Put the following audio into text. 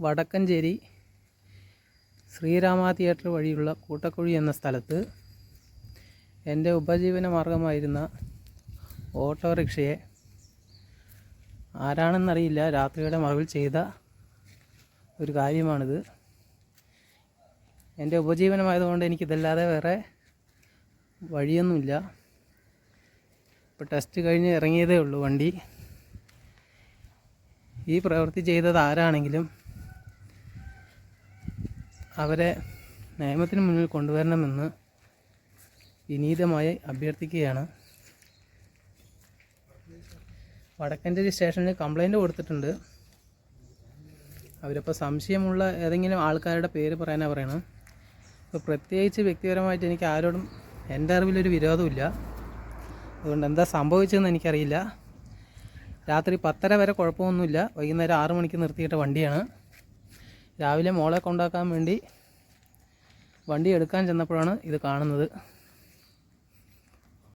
Vadakkanchery Sreerama theatre വഴിയുള്ള കൂട്ടക്കുഴി എന്ന സ്ഥലത്ത് എന്റെ ഉപജീവന മാർഗമായിരുന്ന ഓട്ടോറിക്ഷയെ ആരാണെന്നറിയില്ല. രാത്രിയുടെ മറവിൽ ചെയ്ത ഒരു കാര്യമാണിത്. എന്റെ ഉപജീവനമായതുകൊണ്ട് എനിക്കിതല്ലാതെ വേറെ വഴിയൊന്നുമില്ല. ഇപ്പോൾ ടെസ്റ്റ് കഴിഞ്ഞ് ഇറങ്ങിയതേ ഉള്ളൂ വണ്ടി. ഈ പ്രവൃത്തി ചെയ്തത് ആരാണെങ്കിലും അവരെ നിയമത്തിന് മുന്നിൽ കൊണ്ടുവരണമെന്ന് വിനീതമായി അഭ്യർത്ഥിക്കുകയാണ്. വടക്കഞ്ചേരി സ്റ്റേഷനിൽ കംപ്ലൈന്റ് കൊടുത്തിട്ടുണ്ട്. അവരിപ്പോൾ സംശയമുള്ള ഏതെങ്കിലും ആൾക്കാരുടെ പേര് പറയാനാണ് പറയണം. ഇപ്പോൾ പ്രത്യേകിച്ച് വ്യക്തിപരമായിട്ട് എനിക്ക് ആരോടും എന്റെ അറിവിലൊരു വിരോധമില്ല. അതുകൊണ്ട് എന്താ സംഭവിച്ചതെന്ന് എനിക്കറിയില്ല. രാത്രി പത്തര വരെ കുഴപ്പമൊന്നുമില്ല. വൈകുന്നേരം ആറ് മണിക്ക് നിർത്തിയിട്ട വണ്ടിയാണ്. രാവിലെ മോളെ കൊണ്ടാക്കാൻ വേണ്ടി വണ്ടി എടുക്കാൻ ചെന്നപ്പോഴാണ് ഇത് കാണുന്നത്.